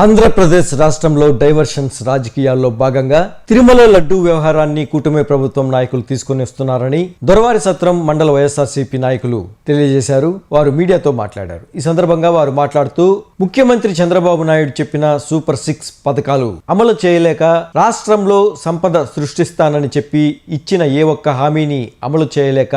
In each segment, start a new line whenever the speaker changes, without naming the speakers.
ఆంధ్రప్రదేశ్ రాష్ట్రంలో డైవర్షన్స్ రాజకీయాల్లో భాగంగా తిరుమల లడ్డూ వ్యవహారాన్ని కూటమి ప్రభుత్వం నాయకులు తీసుకుని వస్తున్నారని దొరవారి సత్రం మండల వైఎస్ఆర్సీపీ నాయకులు తెలియజేశారు. వారు మీడియాతో మాట్లాడారు. ఈ సందర్భంగా వారు మాట్లాడుతూ ముఖ్యమంత్రి చంద్రబాబు నాయుడు చెప్పిన సూపర్ సిక్స్ పథకాలు అమలు చేయలేక రాష్ట్రంలో సంపద సృష్టిస్తానని చెప్పి ఇచ్చిన ఏ ఒక్క హామీని అమలు చేయలేక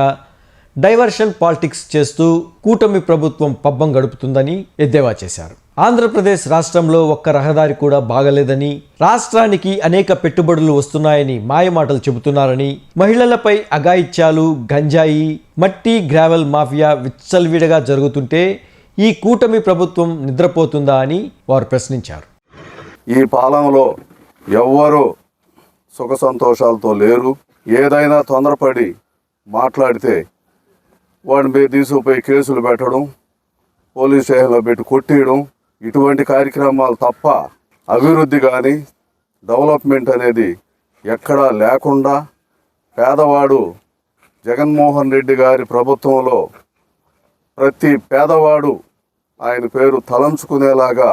డైవర్షన్ పాలిటిక్స్ చేస్తూ కూటమి ప్రభుత్వం పబ్బం గడుపుతుందని ఎద్దేవా చేశారు. ఆంధ్రప్రదేశ్ రాష్ట్రంలో ఒక్క రహదారి కూడా బాగలేదని రాష్ట్రానికి అనేక పెట్టుబడులు వస్తున్నాయని మాయమాటలు చెబుతున్నారని మహిళలపై అఘాయిత్యాలు గంజాయి మట్టి గ్రావెల్ మాఫియా విచ్చలవిడగా జరుగుతుంటే ఈ కూటమి ప్రభుత్వం నిద్రపోతుందా అని వారు ప్రశ్నించారు.
ఈ పాలనలో ఎవ్వరూ సుఖ సంతోషాలతో లేరు. ఏదైనా తొందరపడి మాట్లాడితే వాడిని తీసుకుపోయి కేసులు పెట్టడం పోలీస్ స్టేషన్లో పెట్టి కొట్టేయడం ఇటువంటి కార్యక్రమాలు తప్ప అభివృద్ధి కానీ డెవలప్మెంట్ అనేది ఎక్కడా లేకుండా పేదవాడు జగన్మోహన్ రెడ్డి గారి ప్రభుత్వంలో ప్రతి పేదవాడు ఆయన పేరు తలంచుకునేలాగా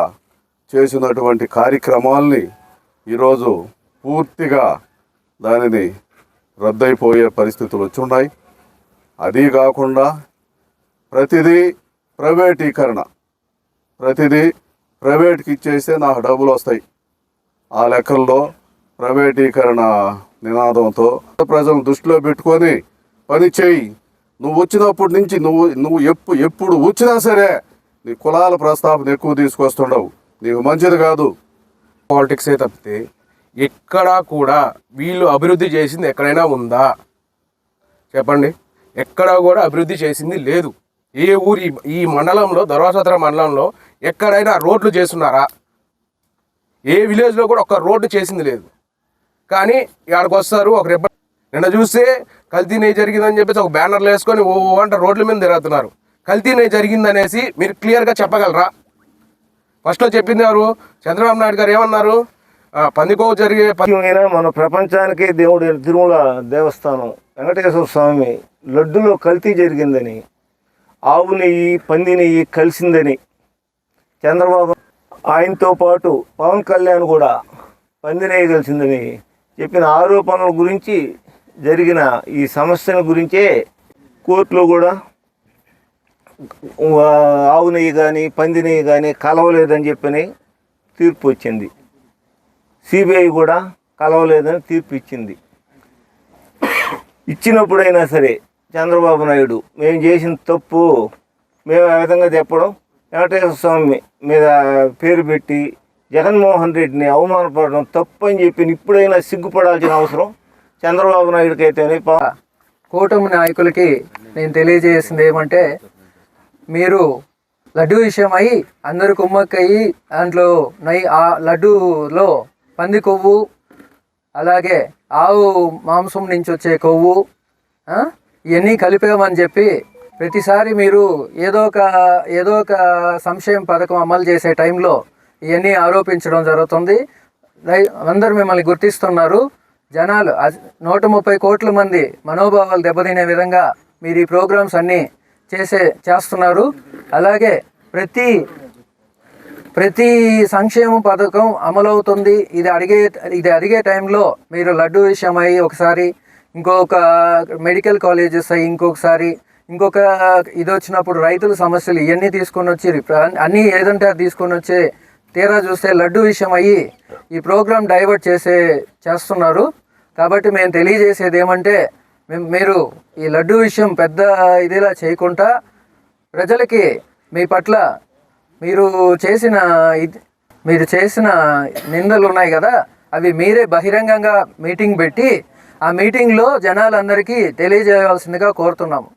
చేసినటువంటి కార్యక్రమాల్ని ఈరోజు పూర్తిగా దానిని రద్దయిపోయే పరిస్థితులు వచ్చున్నాయి. అదీ కాకుండా ప్రతిదీ ప్రైవేటీకరణ. ప్రతిదీ ప్రైవేట్కి ఇచ్చేస్తే నాకు డబ్బులు వస్తాయి. ఆ లెక్కల్లో ప్రైవేటీకరణ నినాదంతో ప్రజలను దృష్టిలో పెట్టుకొని పని చేయి. నువ్వు వచ్చినప్పటి నుంచి నువ్వు నువ్వు ఎప్పు ఎప్పుడు వచ్చినా సరే నీ కులాల ప్రస్తావన ఎక్కువ తీసుకొస్తుండవు. నీకు మంచిది కాదు.
పాలిటిక్సే తప్పితే ఎక్కడా కూడా వీళ్ళు అభివృద్ధి చేసింది ఎక్కడైనా ఉందా? చెప్పండి. ఎక్కడా కూడా అభివృద్ధి చేసింది లేదు. ఏ ఊరి ఈ మండలంలో దర్వాసోత్తర మండలంలో ఎక్కడైనా రోడ్లు చేస్తున్నారా? ఏ విలేజ్లో కూడా ఒక్క రోడ్డు చేసింది లేదు. కానీ ఇక్కడికి వస్తారు ఒక రిబ్బన్ నిన్న చూస్తే కల్తీ నెయ్యి జరిగిందని చెప్పేసి ఒక బ్యానర్లు వేసుకొని ఓ అంట రోడ్ల మీద తిరుగుతున్నారు. కల్తీ జరిగిందనేసి మీరు క్లియర్గా చెప్పగలరా? ఫస్ట్లో చెప్పింది ఎవరు? చంద్రబాబు నాయుడు గారు ఏమన్నారు? పందికో జరిగే పని
మన ప్రపంచానికి దేవుడు తిరుమల దేవస్థానం వెంకటేశ్వర స్వామి లడ్డులో కల్తీ జరిగిందని ఆవు నెయ్యి పంది నెయ్యి కలిసిందని చంద్రబాబు ఆయనతో పాటు పవన్ కళ్యాణ్ కూడా పంది చెప్పిన ఆరోపణల గురించి జరిగిన ఈ సమస్యల గురించే కోర్టులో కూడా ఆ, ఆవు నెయ్యి కానీ పంది నెయ్యి కానీ కలవలేదని చెప్పని తీర్పు వచ్చింది. సిబిఐ కూడా కలవలేదని తీర్పు ఇచ్చింది. ఇచ్చినప్పుడైనా సరే చంద్రబాబు నాయుడు మేము చేసిన తప్పు మేము ఆ విధంగా చెప్పడం వెంకటేశ్వర స్వామి మీద పేరు పెట్టి జగన్మోహన్ రెడ్డిని అవమానపడడం తప్పు అని చెప్పి ఇప్పుడైనా సిగ్గుపడాల్సిన అవసరం చంద్రబాబు నాయుడికి అయితేనే
కూటమి నాయకులకి నేను తెలియజేసింది ఏమంటే మీరు లడ్డు విషయమై అందరు కుమ్మక్కయ్యి దాంట్లో నై ఆ లడ్డూలో పంది కొవ్వు అలాగే ఆవు మాంసం నుంచి వచ్చే కొవ్వు ఇవన్నీ కలిపామని చెప్పి ప్రతిసారి మీరు ఏదో ఒక ఏదో ఒక సంక్షేమ పథకం అమలు చేసే టైంలో ఇవన్నీ ఆరోపించడం జరుగుతుంది. అందరూ మిమ్మల్ని గుర్తిస్తున్నారు. జనాలు నూట ముప్పై కోట్ల మంది మనోభావాలు దెబ్బతినే విధంగా మీరు ఈ ప్రోగ్రామ్స్ అన్నీ చేసే చేస్తున్నారు. అలాగే ప్రతి ప్రతి సంక్షేమ పథకం అమలవుతుంది. ఇది అడిగే ఇది అడిగే టైంలో మీరు లడ్డు విషయమై ఒకసారి ఇంకొక మెడికల్ కాలేజెస్ అయ్యి ఇంకొకసారి ఇంకొక ఇది వచ్చినప్పుడు రైతుల సమస్యలు ఇవన్నీ తీసుకొని వచ్చి అన్నీ ఏదంటే అది తీసుకొని వచ్చి తీరా చూస్తే లడ్డు విషయం అయ్యి ఈ ప్రోగ్రామ్ డైవర్ట్ చేసే చేస్తున్నారు. కాబట్టి మేము తెలియజేసేది ఏమంటే మీరు ఈ లడ్డు విషయం పెద్ద ఇదిలా చేయకుండా ప్రజలకి మీ పట్ల మీరు చేసిన ఇది మీరు చేసిన నిందలు ఉన్నాయి కదా అవి మీరే బహిరంగంగా మీటింగ్ పెట్టి ఆ మీటింగ్లో జనాలందరికీ తెలియజేయవలసిందిగా కోరుతున్నాము.